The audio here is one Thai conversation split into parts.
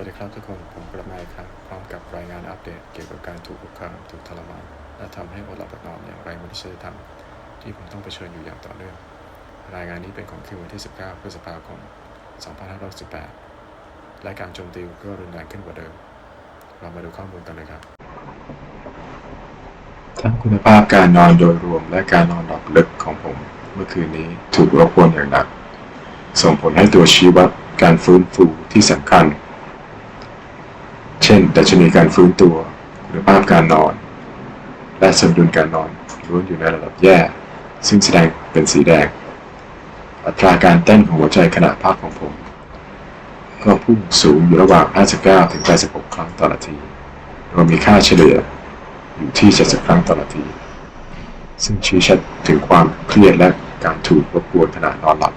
วัสดีครับทุกคน ผมกลับมาครั้งพร้อมกับรายงานอัปเดตเกี่ยวกับการถูกคุกคามถูกทรมานและทำให้อดหลับอดนอนอย่างไรมนุษยธรรม ที่ผมต้องเผชิญอยู่อย่างต่อเนื่อง รายงานนี้เป็นของคืนวันที่ 19 พฤษภาคม 2518และการโจมตีก็รุนแรงขึ้นกว่าเดิม เรามาดูข้อมูลกันเลยครับ ทั้งคุณภาพการนอนโดยรวมและการนอนหลับลึกของผมเมื่อคืนนี้ถูกรบกวนอย่างหนัก ส่งผลให้ตัวชี้วัดการฟื้นฟูที่สำคัญ ดัชนีการฟื้นตัวคุณภาพการนอน และสมดุลการนอนล้วนอยู่ในระดับแย่ ซึ่งแสดงเป็นสีแดง อัตราการเต้นของหัวใจขณะพักของผม ก็พุ่งสูงอยู่ระหว่าง 59 ถึง 86 ครั้งต่อนาทีโดยมีค่าเฉลี่ยอยู่ที่ 70 ครั้งต่อนาที ซึ่งชี้ชัดถึงความเครียดและการถูกรบกวนขณะนอนหลับ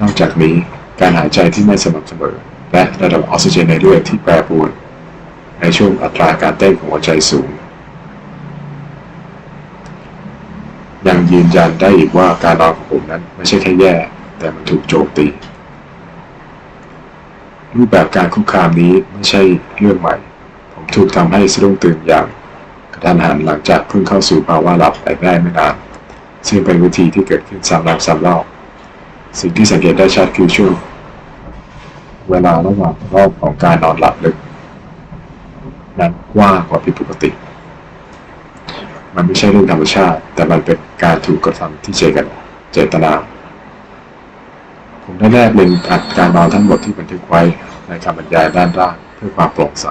นอกจากนี้การหายใจที่ไม่สม่ำเสมอ และระดับออกซิเจนในเลือดที่แปรปรวน ในช่วงอัตราการเต้นของหัวใจสูง ยังยืนยันได้อีกว่าการนอนของผมนั้นไม่ใช่แค่แย่ แต่มันถูกโจมตี รูปแบบการคุกคามนี้ไม่ใช่เรื่องใหม่ ผมถูกทำให้สะดุ้งตื่นอย่างกระทันหันหลังจากเพิ่งเข้าสู่ภาวะหลับไปได้ไม่นาน ซึ่งเป็นวิธีที่เกิดขึ้นซ้ำแล้วซ้ำเล่า สิ่งที่สังเกตได้ชัดคือช่วงเวลาระหว่างรอบของการนอนหลับลึก นั้นกว้างกว่าผิดปกติ มันไม่ใช่เรื่องธรรมชาติ แต่มันเป็นการถูกกระทำที่เจกันเจตนา ผมได้แนบลิงก์อัดการนอนทั้งหมดที่บันทึกไว้ในคำบรรยายด้านล่างเพื่อความโปร่งใส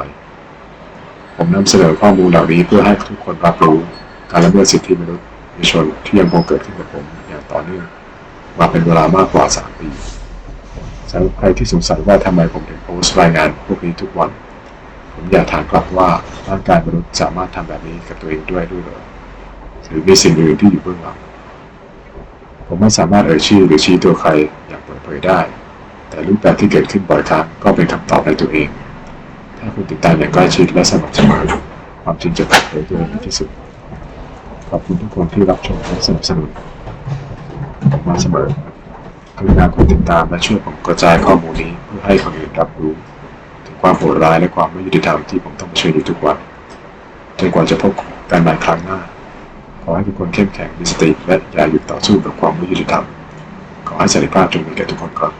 ผมนำเสนอข้อมูลเหล่านี้เพื่อให้ทุกคนรับรู้การละเมิดสิทธิมนุษยชนที่ยังคงเกิดขึ้นกับผมอย่างต่อเนื่องมาเป็นเวลามากกว่า 3 ปีสำหรับใครที่สงสัยว่าทำไมผมถึงโพสต์รายงานพวกนี้ทุกวัน ผมอยากถามกลับว่าร่างกายมนุษย์สามารถทำแบบนี้กับตัวเองด้วยด้วยหรือหรือมีสิ่งอื่นที่อยู่เบื้องหลังผมไม่สามารถเอ่ยชื่อหรือชี้ตัวใครอย่างเปิดเผยได้ แต่รูปแบบที่เกิดขึ้นบ่อยครั้งก็เป็นคำตอบในตัวเอง ถ้าคุณติดตามอย่างใกล้ชิดและสม่ำเสมอความจริงจะเปิดเผยตัวเองในที่สุด ขอบคุณทุกคนที่รับชมและสนับสนุนมาเสมอ กรุณากดติดตามและช่วยผมกระจายข้อมูลนี้เพื่อให้คนอื่นรับรู้ ความโหดร้ายและความไม่ยุติธรรมที่ผมต้องเผชิญอยู่ทุกวันจนกว่าจะพบกันใหม่ครั้งหน้า ขอให้ทุกคนเข้มแข็งมีสติและอย่าหยุดต่อสู้กับความไม่ยุติธรรม ขอให้สันติภาพจงมีแก่ทุกคนครับ